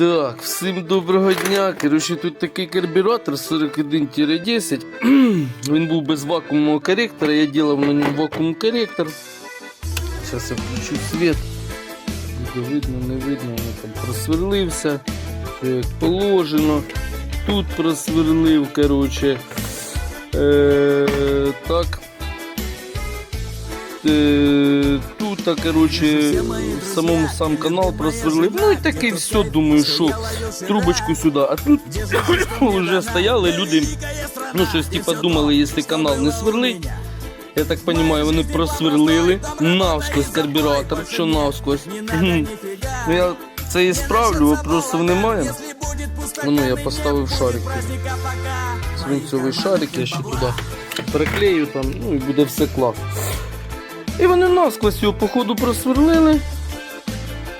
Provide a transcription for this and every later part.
Так, всім доброго дня. Коротше, тут такий карбюратор 41-10. Він був без вакуумного корректора, я ділав на ньому вакуум корректор. Зараз я включу світ. Буде видно, не видно, воно там просверлився. Як положено. Тут просверлив, коротше. Е, так. Е, коротше, в самому сам канал просверлив. Ну і таке все, думаю, що трубочку сюди. А тут вже стояли люди, ну щось типа думали, якщо канал не сверлить. Я так розумію, вони просверлили навскось карбюратор, що навскось. Ну я це і справлю, вопросів немає. Ну, я поставив шарик. Свинцевий шарик, я ще туди приклею там, ну і буде все клас. І вони насквозь його походу просверлили,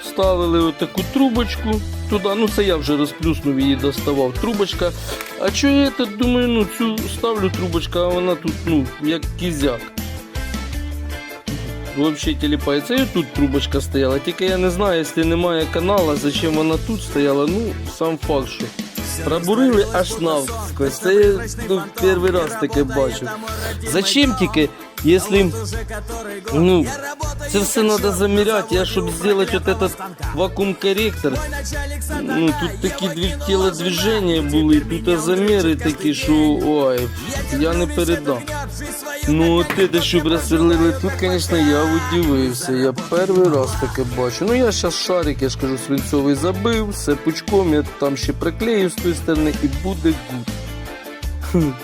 ставили отаку трубочку туди. Ну це я вже розплюснув її, доставав. Трубочка. А що я так думаю, ну цю ставлю трубочку, а вона тут, ну, як кізяк. Взагалі теліпається. І тут трубочка стояла. Тільки я не знаю, якщо немає канала, зачем вона тут стояла. Ну, сам факт, що пробурили аж навскось. Це ну, перший раз таке бачу. Зачем тільки, якщо ну, це все треба заміряти. Я щоб зробити вот этот вакуум корректор, ну тут такі дві тілодвіження були, тут заміри такі, що ой, я не передам. Ну, от ти де що просверлили тут, звісно, я удивився. Я перший раз таке бачу. Ну я зараз шарик, я ж кажу, свинцовий забив, все пучком, я там ще приклею з тої сторони і буде гуд.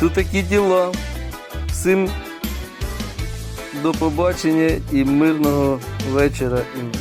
Тут такі діла. Всім до побачення і мирного вечора. І